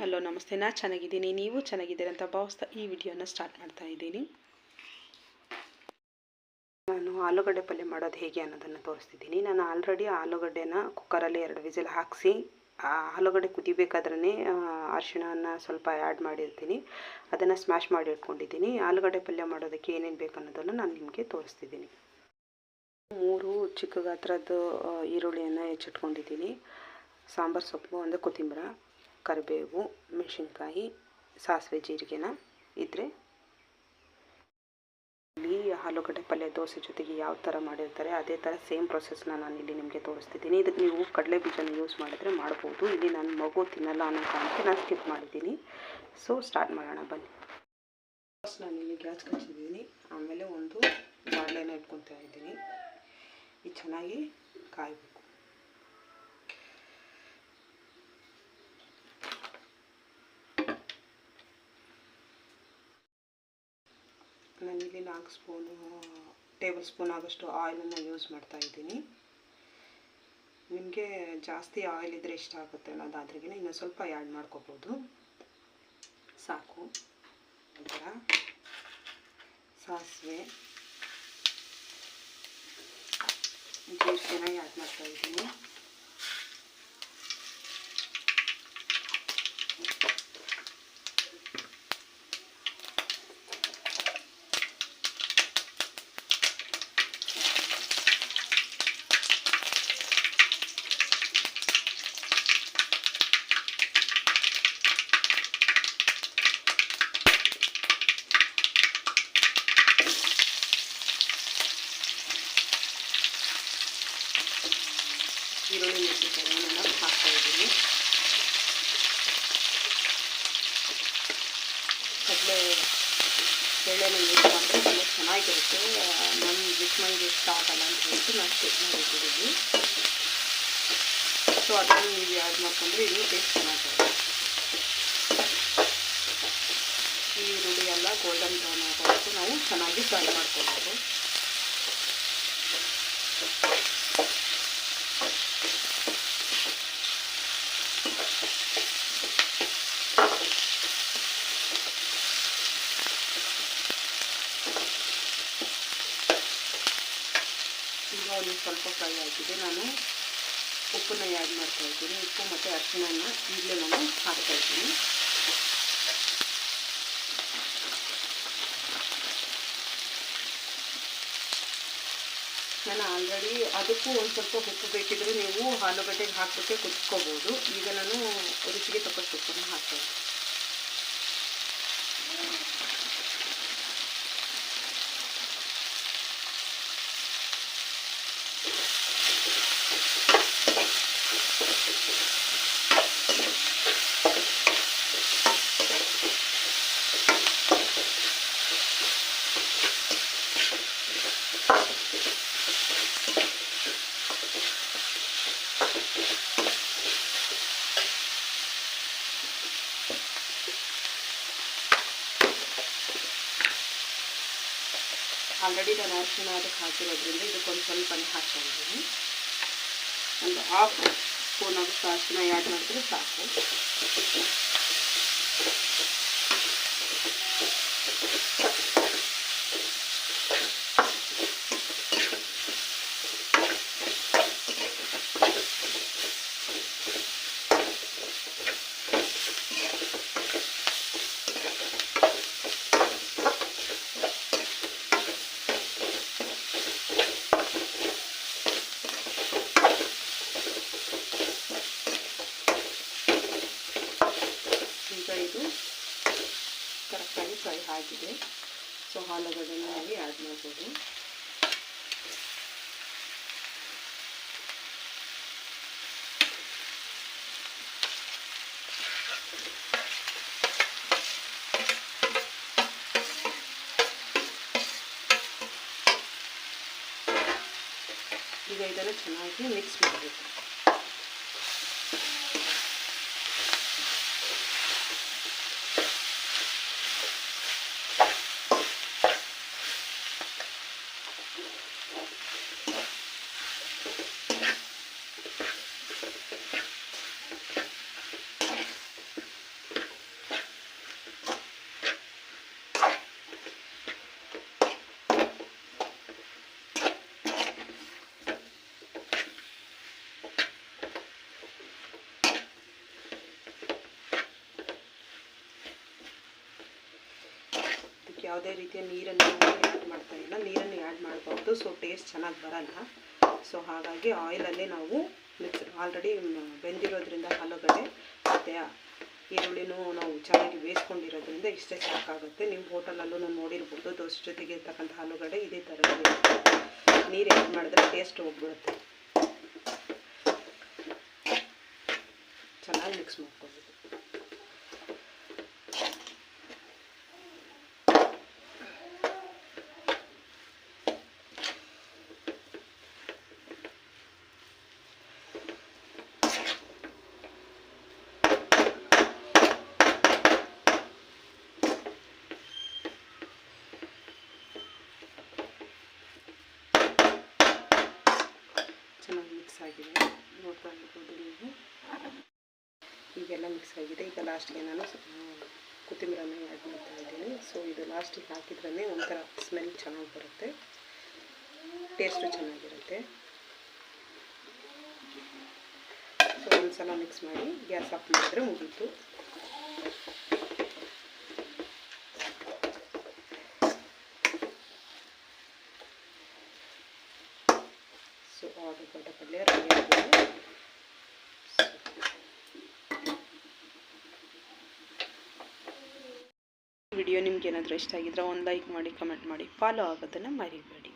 Hello ನಮಸ್ತೆ. ನಾ ಚೆನ್ನಾಗಿದ್ದೀನಿ. ನೀವು ಚೆನ್ನಾಗಿದ್ದೀರಿ ಅಂತ ಭಾವಿಸ್ತಾ ಈ ವಿಡಿಯೋನ ಸ್ಟಾರ್ಟ್ ಮಾಡ್ತಾ ಇದ್ದೀನಿ. ನಾನು ಆಲೂಗಡ್ಡೆ ಪಲ್ಯ ಮಾಡೋದು ಹೇಗೆ ಅನ್ನೋದನ್ನು ತೋರಿಸ್ತಿದ್ದೀನಿ. ನಾನು ಆಲ್ರೆಡಿ ಆಲೂಗಡ್ಡೆನ ಕುಕ್ಕರಲ್ಲಿ ಎರಡು ವಿಸಿಲ್ ಹಾಕಿಸಿ ಆಲೂಗಡ್ಡೆ ಕುದಿಬೇಕಾದ್ರೇ ಅರಿಶಿಣನ ಸ್ವಲ್ಪ ಆ್ಯಡ್ ಮಾಡಿರ್ತೀನಿ. ಅದನ್ನು ಸ್ಮ್ಯಾಶ್ ಮಾಡಿ ಇಟ್ಕೊಂಡಿದ್ದೀನಿ. ಆಲೂಗಡ್ಡೆ ಪಲ್ಯ ಮಾಡೋದಕ್ಕೆ ಏನೇನು ಬೇಕು ಅನ್ನೋದನ್ನು ನಾನು ನಿಮಗೆ ತೋರಿಸ್ತಿದ್ದೀನಿ. ಮೂರು ಚಿಕ್ಕ ಗಾತ್ರದ್ದು ಆ, ಈರುಳ್ಳಿಯನ್ನು ಹೆಚ್ಚಿಟ್ಕೊಂಡಿದ್ದೀನಿ. ಸಾಂಬಾರು ಸೊಪ್ಪು ಅಂದರೆ ಕೊತ್ತಂಬರ. ಕರಿಬೇವು, ಮೆಣಸಿನ್ಕಾಯಿ, ಸಾಸಿವೆ ಜೀರಿಗೆನ ಇದ್ದರೆ ಇಲ್ಲಿ ಆಲೂಗಡ್ಡೆ ಪಲ್ಯ, ದೋಸೆ ಜೊತೆಗೆ ಯಾವ ಥರ ಮಾಡಿರ್ತಾರೆ, ಅದೇ ಥರ ಸೇಮ್ ಪ್ರೊಸೆಸ್ನ ನಾನು ಇಲ್ಲಿ ನಿಮಗೆ ತೋರಿಸ್ತಿದ್ದೀನಿ. ಇದಕ್ಕೆ ನೀವು ಕಡಲೆ ಬೀಜನ ಯೂಸ್ ಮಾಡಿದ್ರೆ ಮಾಡ್ಬೋದು. ಇಲ್ಲಿ ನಾನು ಮಗು ತಿನ್ನಲ್ಲ ಅನ್ನೋ ಕಾರಣಕ್ಕೆ ನಾನು ಸ್ಕಿಪ್ ಮಾಡಿದ್ದೀನಿ. ಸೊ ಸ್ಟಾರ್ಟ್ ಮಾಡೋಣ, ಬನ್ನಿ. ಫಸ್ಟ್ ನಾನು ಇಲ್ಲಿ ಗ್ಯಾಸ್ ಕಚ್ಚಿದ್ದೀನಿ. ಆಮೇಲೆ ಒಂದು ಬಾಣಲೆನ ಇಟ್ಕೊತಾ ಇದ್ದೀನಿ. ಇದು ಚೆನ್ನಾಗಿ ಕಾಯಬೇಕು. ನಾನಿಲ್ಲಿ ನಾಲ್ಕು ಸ್ಪೂನು ಟೇಬಲ್ ಸ್ಪೂನ್ ಆಗೋಷ್ಟು ಆಯಿಲನ್ನು ಯೂಸ್ ಮಾಡ್ತಾ ಇದ್ದೀನಿ. ನಿಮಗೆ ಜಾಸ್ತಿ ಆಯಿಲ್ ಇದ್ದರೆ ಇಷ್ಟ ಆಗುತ್ತೆ ಅನ್ನೋದಾದ್ರಿಗೆ ಇನ್ನೂ ಸ್ವಲ್ಪ ಆ್ಯಡ್ ಮಾಡ್ಕೋಬೋದು. ಸಾಕು. ನಂತರ ಸಾಸಿವೆ. ಜೀರಿಗೆನ ಆ್ಯಡ್ ಮಾಡ್ತಾ ಇದ್ದೀನಿ. ಈರುಳ್ಳಿ ಮೆಣಸಿನಕಾಯಿನೆಲ್ಲ ಹಾಕ್ತಾ ಇದ್ದೀನಿ ಕಡಲೆ ಬೇಳೆನ ಯೂಸ್ ಮಾಡಿದ್ರೆ ತುಂಬ ಚೆನ್ನಾಗಿರುತ್ತೆ ನನ್ನ ಬಿಸ್ಮೈಗೆ ಇಷ್ಟ ಆಗಲ್ಲ ಅಂತ ಹೇಳ್ಬಿಟ್ಟು ನಾನು ಸ್ಕಿಪ್ ಮಾಡಿಟ್ಟಿದ್ದೀನಿ ಸೊ ಅದನ್ನು ನೀವು ಆ್ಯಡ್ ಮಾಡ್ಕೊಂಡ್ರೆ ಇನ್ನೂ ಟೇಸ್ಟ್ ಚೆನ್ನಾಗಿರುತ್ತೆ ಈ ಈರುಳ್ಳಿ ಎಲ್ಲ ಗೋಲ್ಡನ್ ಬ್ರೌನ್ ಆಗೋವರೆಗೂ ನಾವು ಚೆನ್ನಾಗಿ ಫ್ರೈ ಮಾಡ್ಕೊಬೇಕು ಈಗ ಒಂದು ಸ್ವಲ್ಪ ಫ್ರೈ ಆಗಿದೆ. ನಾನು ಉಪ್ಪನ್ನ ಆ್ಯಡ್ ಮಾಡ್ತಾ ಇದ್ದೀನಿ. ಉಪ್ಪು ಮತ್ತು ಅರಿಶಿಣನ ಈಗಲೇ ನಾನು ಹಾಕ್ತಾ ಇದ್ದೀನಿ. ನಾನು ಆಲ್ರೆಡಿ ಅದಕ್ಕೂ ಒಂದು ಸ್ವಲ್ಪ ಉಪ್ಪು ಬೇಕಿದ್ರೆ ನೀವು ಆಲೂಗಡ್ಡೆಗೆ ಹಾಕ್ಬಿಟ್ಟೆ ಕುದಿಸ್ಕೋಬೋದು. ಈಗ ನಾನು ರುಚಿಗೆ ತಕ್ಕಷ್ಟು ಉಪ್ಪನ್ನು ಹಾಕ್ತಾ ಆಲ್ರೆಡಿ ನಾನು ಅರಿಶಿಣ ಅದಕ್ಕೆ ಹಾಕಿರೋದ್ರಿಂದ ಇದಕ್ಕೊಂದು ಸ್ವಲ್ಪನೇ ಹಾಕೊಂಡಿದ್ದೀನಿ ಒಂದು ಹಾಫ್ ಸ್ಪೂನ್ ಆಗುತ್ತೆ ಅರಿಶಿನ ಆ್ಯಡ್ ಮಾಡಿದ್ರೆ ಸಾಕು ಈಗ ಇದು ಕರೆಕ್ಟಾಗಿ ಫ್ರೈ ಆಗಿದೆ ಸೊ ಆಲೂಗಡ್ಡೆನ ನಾವು ಆ್ಯಡ್ ಮಾಡ್ಬೋದು ಈಗ ಇದನ್ನು ಚೆನ್ನಾಗಿ ಮಿಕ್ಸ್ ಮಾಡಬೇಕು ಯಾವುದೇ ರೀತಿಯ ನೀರನ್ನು ಆ್ಯಡ್ ಮಾಡ್ತಾ ಇಲ್ಲ. ನೀರನ್ನು ಆ್ಯಡ್ ಮಾಡಬಾರ್ದು. ಸೊ ಟೇಸ್ಟ್ ಚೆನ್ನಾಗಿ ಬರಲ್ಲ. ಸೊ ಹಾಗಾಗಿ ಆಯಿಲಲ್ಲಿ ನಾವು ಮಿಕ್ಸ್ ಆಲ್ರೆಡಿ ಬೆಂದಿರೋದ್ರಿಂದ ಆಲೂಗಡ್ಡೆ ಮತ್ತು ಈರುಳ್ಳಿನೂ ನಾವು ಚೆನ್ನಾಗಿ ಬೇಯಿಸ್ಕೊಂಡಿರೋದ್ರಿಂದ ಇಷ್ಟೇ ಸಾಕಾಗುತ್ತೆ. ನಿಮ್ಮ ಹೋಟೆಲಲ್ಲೂ ನೋಡಿರ್ಬೋದು, ದೋಸೆ ಜೊತೆಗೆ ಇರ್ತಕ್ಕಂಥ ಆಲೂಗಡ್ಡೆ ಇದೇ ಥರ ನೀರು ಆ್ಯಡ್ ಮಾಡಿದ್ರೆ ಟೇಸ್ಟ್ ಹೋಗ್ಬಿಡುತ್ತೆ. ಚೆನ್ನಾಗಿ ಮಿಕ್ಸ್ ಮಾಡ್ಕೋಬೇಕು ಚೆನ್ನಾಗಿ ಮಿಕ್ಸ್ ಆಗಿದೆ ನೋಡ್ತಾ ಇರ್ಬೋದು ನೀವು ಈಗೆಲ್ಲ ಮಿಕ್ಸ್ ಆಗಿದೆ. ಈಗ ಲಾಸ್ಟಿಗೆ ನಾನು ಸ- ಆ, ಕೊತ್ತಂಬರಿನ ಆ್ಯಡ್ ಮಾಡ್ತಾ ಇದ್ದೀನಿ. ಸೊ ಇದು ಲಾಸ್ಟಿಗೆ ಹಾಕಿದ್ರೇ ಒಂಥರ ಸ್ಮೆಲ್ ಚೆನ್ನಾಗಿ ಬರುತ್ತೆ. ಟೇಸ್ಟು ಚೆನ್ನಾಗಿರುತ್ತೆ. ಸೊ ಒಂದು ಸಲ ಮಿಕ್ಸ್ ಮಾಡಿ ಗ್ಯಾಸ್ ಆಫ್ ಮಾಡಿದ್ರೆ ಮುಗೀತು ಸೊ ಆಲೂಗಡ್ಡೆ ಪಲ್ಯ ರೆಡಿ ಆಗಿದೆ ವಿಡಿಯೋ ನಿಮ್ಗೆ ಏನಾದರೂ ಇಷ್ಟ ಆಗಿದ್ರೆ ಒಂದು ಲೈಕ್ ಮಾಡಿ ಕಮೆಂಟ್ ಮಾಡಿ ಫಾಲೋ ಆಗೋದನ್ನು ಮರಿಬೇಡಿ.